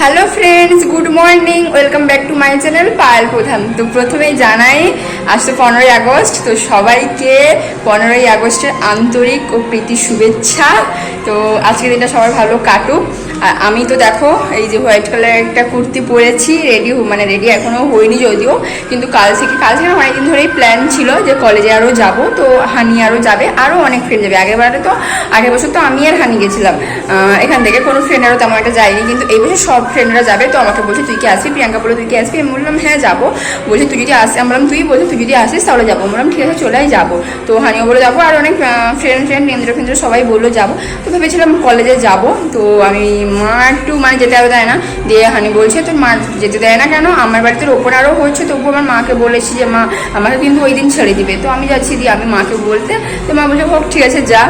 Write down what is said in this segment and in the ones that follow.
Hello friends good morning welcome back to my channel Payel Pradhan তো প্রথমেই জানাই, আজ তো পনেরোই আগস্ট, তো সবাইকে পনেরোই আগস্টের আন্তরিক ও প্রীতি শুভেচ্ছা। তো আজকের দিনটা সবার ভালো কাটুক। আর আমি তো দেখো, এই যে হোয়াইট কালারের একটা কুর্তি পরেছি রেডি মানে রেডি এখনও হয়নি যদিও, কিন্তু কাল থেকে কাল থেকে আমার অনেকদিন ধরেই প্ল্যান ছিল যে কলেজে আরও যাব, তো হানি আরও যাবে আরও অনেক ফ্রেন্ড যাবে। আগের বারে তো, আগের বছর তো আমি আর হানি গেছিলাম। এখান থেকে কোনো ফ্রেন্ড আরও তেমন একটা যায়নি, কিন্তু এই বছর সব ফ্রেন্ডরা যাবে, তো আমাকে বলছে, তুই কি আসবি? প্রিয়াঙ্কা বলে তুই কি আসবি? আমি বললাম হ্যাঁ যাব। বলছে, তুই যদি আসি আমি বললাম, তুই বলছে, তুই যদি আসিস, তাহলে যাব। বললাম, ঠিক আছে চলেই যাব। তো হানিও বলে যাব। আর অনেক ফ্রেন্ড ফ্রেন্ড কেন্দ্র কেন্দ্র সবাই বলল, যাব। তো ভেবেছিলাম কলেজে যাব, তো আমি মা একটু মানে যেতে আরও দেয় না? দিয়ে হানি বলছে, তোর মা যেতে দেয় না কেন? আমার বাড়িতে ওপর আরও হচ্ছে, তবু আমার মাকে বলেছি যে, মা, আমাকে কিন্তু ওই দিন ছেড়ে দিবে। তো আমি যাচ্ছি, দিয়ে আমি মাকে বলতে, তো মা বলছে, হোক, ঠিক আছে, যা।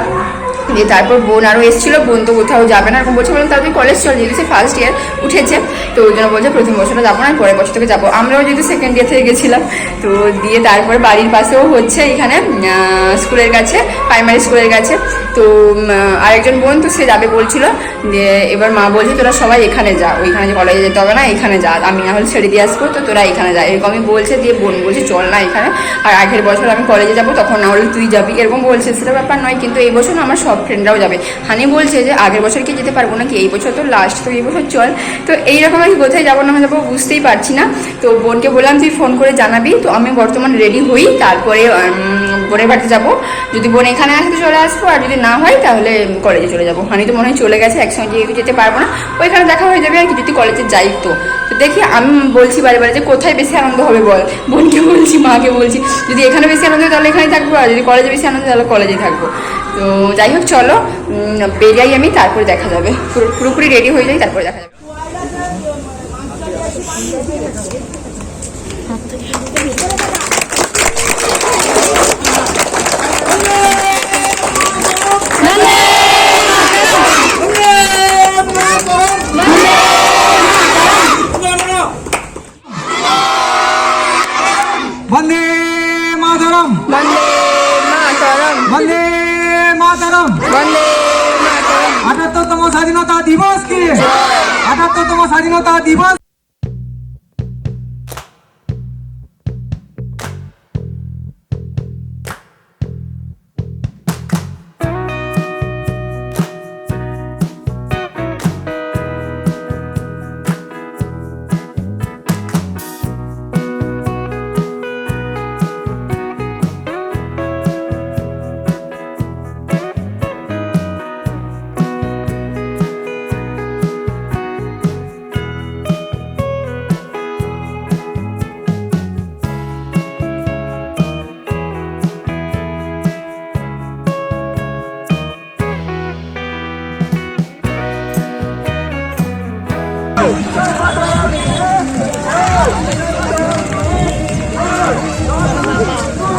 দিয়ে তারপর বোন আরও এসেছিল, বোন তো কোথাও যাবে না, এরকম বলছে, বললাম তাদের কলেজ চল, যেহেতু ফার্স্ট ইয়ার উঠেছে। তো ওই জন্য বলছে, প্রথম বছরটা যাব না, পরের বছর থেকে যাব। আমরাও যেহেতু সেকেন্ড ইয়ার থেকে গেছিলাম, তো দিয়ে তারপরে বাড়ির পাশেও হচ্ছে এখানে স্কুলের কাছে প্রাইমারি স্কুলের কাছে। তো আরেকজন বোন তো সে যাবে বলছিল, যে এবার মা বলছে, তোরা সবাই এখানে যা, ওইখানে যে কলেজে যেতে হবে না, এখানে যা। আমি না হলে ছেড়ে দিয়ে আসব, তো তোরা এখানে যা। এরকমই বলছে, দিয়ে বোন বলছে, চল না এখানে। আর আগের বছর আমি কলেজে যাব, তখন না হলে তুই যাবি। এরকম বলছে, সেটা ব্যাপার নয়, কিন্তু এই বছর আমার সব ফ্রেন্ডরাও যাবে। হানি বলছে যে, আগের বছর কি যেতে পারব নাকি? এই বছর তো লাস্ট তো এই বছর চল। তো এইরকম কি কোথায় যাব না যাব বুঝতেই পারছি না। তো বোনকে বললাম, তুই ফোন করে জানাবি। তো আমি বর্তমান রেডি হই। তারপরে বোনের বাড়িতে যাব। যদি বোন এখানে আসতে চলে আসব। আর যদি না হয়, তাহলে কলেজে চলে যাব। হানি তো মনে হয় চলে গেছে, একসঙ্গে যেহেতু যেতে পারব না। ওইখানে দেখা হয়ে যাবে আর কি, যদি কলেজে যাই তো। তো দেখি, আমি বলছি বারে বারে যে, কোথায় বেশি আনন্দ হবে বল? বোনকে বলছি, মাকে বলছি, যদি এখানে বেশি আনন্দ হয়, তাহলে এখানেই থাকব। আর যদি কলেজে বেশি আনন্দ তাহলে কলেজেই থাকব। তো যাই হোক, চলো বেরিয়াই আমি, তারপরে দেখা যাবে। পুরো- পুরোপুরি রেডি হয়ে যাই, তারপরে দেখা যাবে। वंदे मातरम বন্দে মাতরম वंदे मातरम বন্দে মাতরম আটাত্তরতম স্বাধীনতা দিবসকে আটাত্তরতম স্বাধীনতা দিবস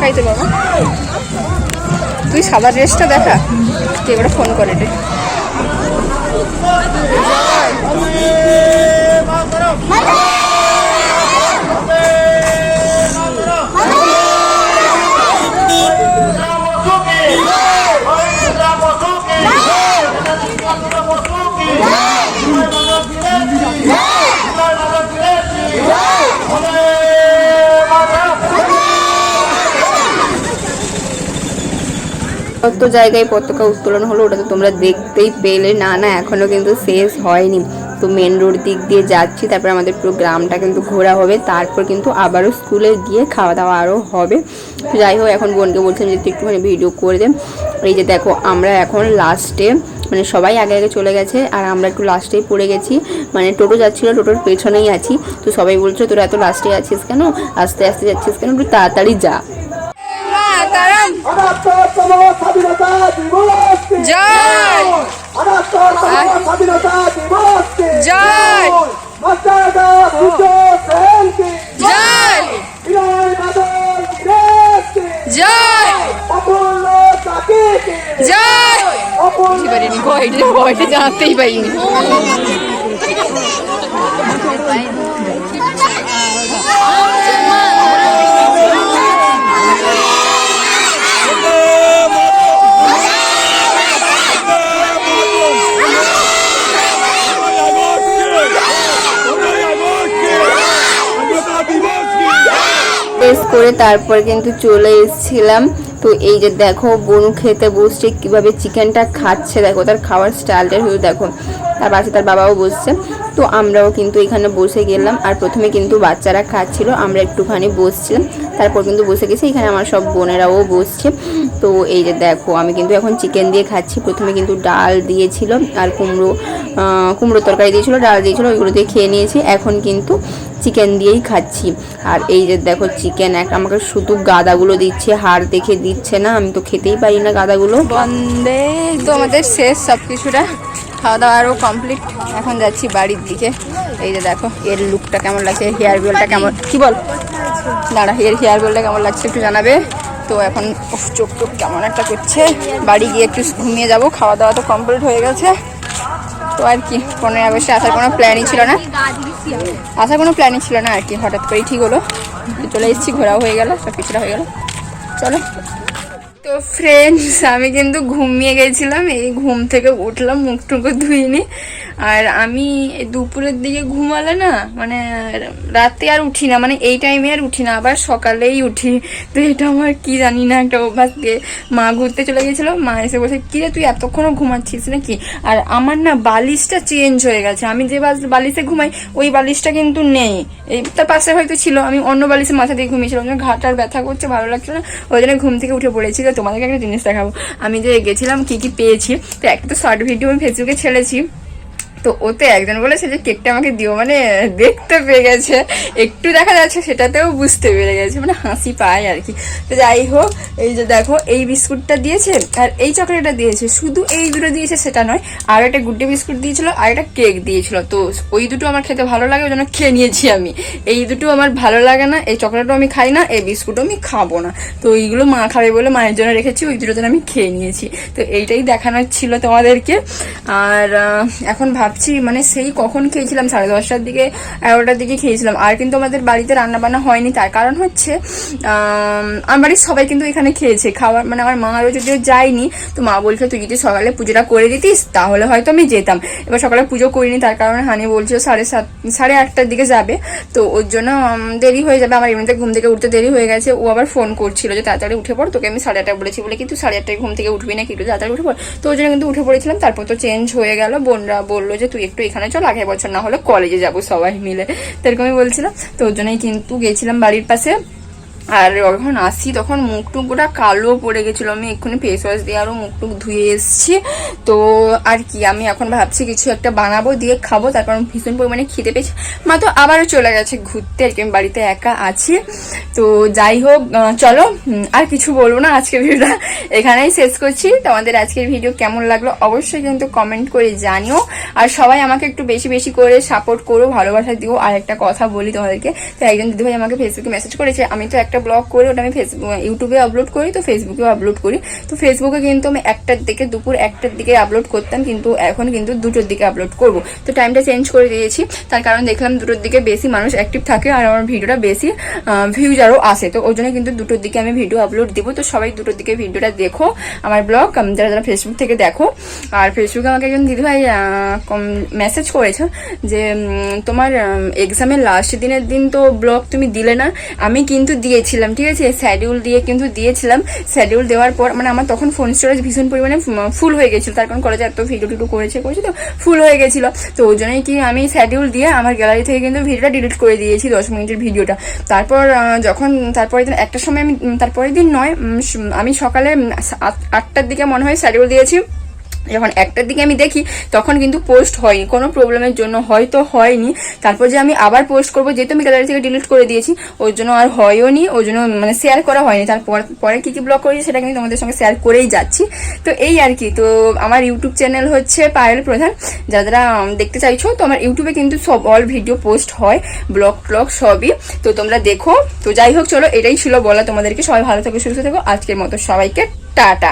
খাইতে পাবো তুই সাদা ড্রেসটা দেখা। তুই এবার ফোন করে রে কত জায়গায় পতাকা উত্তোলন হলো ওটা তো তোমরা দেখতেই পেলে। না না, এখনও কিন্তু শেষ হয়নি। তো মেন রোড দিক দিয়ে যাচ্ছি, তারপর আমাদের পুরো গ্রামটা কিন্তু ঘোরা হবে। তারপর কিন্তু আবারও স্কুলে গিয়ে খাওয়া দাওয়া আরও হবে। যাই হোক, এখন বোনকে বলছিলাম যে, তুই একটুখানি ভিডিও করে দে। এই যে দেখো, আমরা এখন লাস্টে মানে সবাই আগে আগে চলে গেছে, আর আমরা একটু লাস্টেই পড়ে গেছি। মানে টোটো যাচ্ছিল, টোটোর পেছনেই আছি। তো সবাই বলছো তোরা এত লাস্টে আছিস কেন? আস্তে আস্তে যাচ্ছিস কেন? একটু তাড়াতাড়ি যা। আটাত্তরতম স্বাধীনতা দিবসকে জয় আটাত্তরতম স্বাধীনতা দিবসকে জয় মর্যাদা বুদ্ধ সেনকে জয় বিনয় বাদল দিবসকে জয় অমূল্য তাকেকে জয় অমূল্য পারিনি ভয়টা ভয়টা জানতেই পারিনি টেস্ট করে তারপর কিন্তু চলে এসেছিলাম। তো এই যে দেখো, বনু খেতে বসছে, কীভাবে চিকেনটা খাচ্ছে। দেখো, তার খাওয়ার স্টাইলটা শুধু দেখো। তার পাশে তার বাবাও বসছে। তো আমরাও কিন্তু এখানে বসে গেলাম। আর প্রথমে কিন্তু বাচ্চারা খাচ্ছিল, আমরা একটুখানি বসছিলাম। তারপর কিন্তু বসে গেছি, এখানে আমার সব বোনেরাও বসছে। তো এই যে দেখো, আমি কিন্তু এখন চিকেন দিয়ে খাচ্ছি। প্রথমে কিন্তু ডাল দিয়েছিল আর কুমড়ো কুমড়ো তরকারি দিয়েছিল, ডাল দিয়েছিল, ওইগুলো দিয়ে খেয়ে নিয়েছি। এখন কিন্তু চিকেন দিয়েই খাচ্ছি। আর এই যে দেখো চিকেন এক আমাকে শুধু গাদাগুলো দিচ্ছে, হাড় দেখে দিচ্ছে না। আমি তো খেতেই পারি না গাদাগুলো। বন্ধে তো আমাদের শেষ সব কিছুটা খাওয়া দাওয়া আরও কমপ্লিট এখন যাচ্ছি বাড়ির দিকে। এই যে দেখো, এর লুকটা কেমন লাগছে হেয়ার বেলটা কেমন কি বল? দাঁড়া, এর হেয়ার বেলটা কেমন লাগছে একটু জানাবে। তো এখন চোখ টোক কেমন একটা করছে। বাড়ি গিয়ে একটু ঘুমিয়ে যাব খাওয়া দাওয়া তো কমপ্লিট হয়ে গেছে। তো আর কি, পনেরোই আগস্টে আসার কোনো প্ল্যানই ছিল না। আসার কোনো প্ল্যানই ছিল না আর কি, হঠাৎ করেই ঠিক হলো। চলে এসেছি, ঘোরাও হয়ে গেল সব কিছুটা হয়ে গেল। চলো। তো ফ্রেন্ডস আমি কিন্তু ঘুমিয়ে গেছিলাম, এই ঘুম থেকে উঠলাম মুখ টুকু ধুইনি। আর আমি দুপুরের দিকে ঘুমালে না মানে রাতে আর উঠি না মানে এই টাইমে আর উঠি না, আবার সকালেই উঠি। তো এটা আমার কি জানি না একটা অভ্যাস দিয়ে মা ঘুরতে চলে গেছিল, মা এসে বলছে কি রে তুই এতক্ষণও ঘুমাচ্ছিস নাকি? আর আমার না বালিশটা চেঞ্জ হয়ে গেছে। আমি যে বালিশে ঘুমাই, ওই বালিশটা কিন্তু নেই। এই তার পাশে হয়তো ছিল, আমি অন্য বালিশে মাথা দিয়ে ঘুমিয়েছিলাম, ওই ঘাট আর ব্যথা করছে, ভালো লাগছে না। ওই জন্য ঘুম থেকে উঠে পড়েছি, তো তোমাদেরকে একটা জিনিস দেখাবো। আমি যে গেছিলাম, কি কি পেয়েছি, তো একটা তো শর্ট ভিডিও আমি ফেসবুকে ছেড়েছি। তো ওতে একজন বলেছে যে কেকটা আমাকে দিও মানে দেখতে পেয়ে গেছে। একটু দেখা যাচ্ছে, সেটাতেও বুঝতে পেরে গেছে মানে হাসি পায় আর কি। তো যাই হোক, এই যে দেখো, এই বিস্কুটটা দিয়েছে, আর এই চকলেটটা দিয়েছে। শুধু এই দুটো দিয়েছে, সেটা নয়, আর একটা গুড্ডে বিস্কুট দিয়েছিল, আর একটা কেক দিয়েছিল। তো ওই দুটো আমার খেতে ভালো লাগে, ওই জন্য খেয়ে নিয়েছি আমি। এই দুটো আমার ভালো লাগে না, এই চকলেটও আমি খাই না, এই বিস্কুটও আমি খাব না। তো এইগুলো মা খাবে বলে মায়ের জন্য রেখেছি, ওই দুটো আমি খেয়ে নিয়েছি। তো এইটাই দেখানোর ছিল তোমাদেরকে। আর এখন ভাবছি মানে সেই কখন খেয়েছিলাম? সাড়ে দশটার দিকে এগারোটার দিকে খেয়েছিলাম। আর কিন্তু আমাদের বাড়িতে রান্না বান্না হয়নি তার কারণ হচ্ছে আম, আমার বাড়ির সবাই কিন্তু এখানে খেয়েছে। খাবার মানে আমার মা আরও যদিও যায়নি তো মা বলছে তুই যদি সকালে পুজোটা করে দিতিস তাহলে হয়তো আমি যেতাম। এবার সকালে পুজো করিনি তার কারণে হানি বলছিল সাড়ে সাত সাড়ে আটটার দিকে যাবে। তো ওর জন্য দেরি হয়ে যাবে। আমার এমনিতে ঘুম থেকে উঠতে দেরি হয়ে গেছে। ও আবার ফোন করছিল যে তাড়াতাড়ি উঠে পড় তোকে আমি সাড়ে আটটা বলেছি। বলে কিন্তু সাড়ে আটটায় ঘুম থেকে উঠবি না কি একটু তাড়াতাড়ি উঠে পড়। তো ওই জন্য কিন্তু উঠে পড়েছিলাম তারপর তো চেঞ্জ হয়ে গেল। বোনরা বলল যে তুই একটু এখানে চল আগে বছর না হলে কলেজে যাব সবাই মিলে। তো এরকমই বলছিলাম তো ওর জন্যই কিন্তু গেছিলাম বাড়ির পাশে। আর যখন আসি, তখন মুখ টুক গোটা কালো পড়ে গেছিল। আমি এক্ষুনি ফেস ওয়াশ দিয়ে আরও মুখ টুক ধুয়ে এসেছি। তো আর কি, আমি এখন ভাবছি কিছু একটা বানাবো, দিয়ে খাব। তার কারণ ভীষণ পরিমাণে খেতে পেয়েছি। মা তো আবারও চলে গেছে ঘুরতে, আর কি আমি বাড়িতে একা আছি। তো যাই হোক চলো আর কিছু বলব না। আজকের ভিডিওটা এখানেই শেষ করছি। তোমাদের আজকের ভিডিও কেমন লাগল অবশ্যই কিন্তু কমেন্ট করে জানিও। আর সবাই আমাকে একটু বেশি বেশি করে সাপোর্ট করো, ভালোবাসা দিও। আর একটা কথা বলি তোমাদেরকে তো একজন দিদিভাই আমাকে ফেসবুকে মেসেজ করেছে, আমি তো একটা ব্লগ করি, ওটা আমি ফেসবুক ইউটিউবে আপলোড করি, তো ফেসবুকেও আপলোড করি। তো ফেসবুকে কিন্তু আমি একটার দিকে দুপুর একটার দিকে আপলোড করতাম, কিন্তু এখন কিন্তু দুটোর দিকে আপলোড করব। তো টাইমটা চেঞ্জ করে দিয়েছি। তার কারণ দেখলাম দুটোর দিকে বেশি মানুষ অ্যাক্টিভ থাকে আর আমার ভিডিওটা বেশি ভিউজ আরও আসে। তো ওই জন্য কিন্তু দুটোর দিকে আমি ভিডিও আপলোড দিব। তো সবাই দুটোর দিকে ভিডিওটা দেখো। আমার ব্লগ যারা যারা ফেসবুক থেকে দেখো। আর ফেসবুকে আমাকে একজন দিদিভাই মেসেজ করেছে যে তোমার এক্সামের লাস্ট দিনের দিন তো ব্লগ তুমি দিলে না। আমি কিন্তু দিয়েছিলাম ঠিক আছে? স্যাডিউল দিয়ে কিন্তু দিয়েছিলাম। স্যাডিউল দেওয়ার পর মানে আমার তখন ফোন স্টোরেজ ভীষণ পরিমাণে ফুল হয়ে গেছিল। তার কারণ কলেজে এত ভিডিও টিডিও করেছে করেছে তো ফুল হয়ে গেছিল। তো ওই জন্যই কি আমি স্যাডিউল দিয়ে আমার গ্যালারি থেকে কিন্তু ভিডিওটা ডিলিট করে দিয়েছি দশ মিনিটের ভিডিওটা তারপর যখন, তারপরের দিন একটা সময় আমি তারপরের দিন নয় আমি সকালে আট- আটটার দিকে মনে হয় স্যাডিউল দিয়েছি। যখন একটার দিকে আমি দেখি, তখন কিন্তু পোস্ট হয়নি। কোনো প্রবলেমের জন্য হয়তো হয়নি। তারপর যে আমি আবার পোস্ট করব, যেহেতু আমি গ্যালারি থেকে ডিলিট করে দিয়েছি ওই জন্য আর হয়ও নি ওই জন্য মানে শেয়ার করা হয়নি। তারপর, পরে কী কী ব্লগ করেছি সেটা কিন্তু তোমাদের সঙ্গে শেয়ার করেই যাচ্ছি। তো এই আর কি। তো আমার ইউটিউব চ্যানেল হচ্ছে পায়েল প্রধান। যারা যারা দেখতে চাইছো, তো আমার ইউটিউবে কিন্তু সব অল ভিডিও পোস্ট হয় ব্লগ ট্লগ সবই। তো তোমরা দেখো। তো যাই হোক, চলো, এটাই ছিল বলা। তোমাদেরকে সবাই ভালো থাকো, সুস্থ থাকো। আজকের মতো সবাইকে টাটা।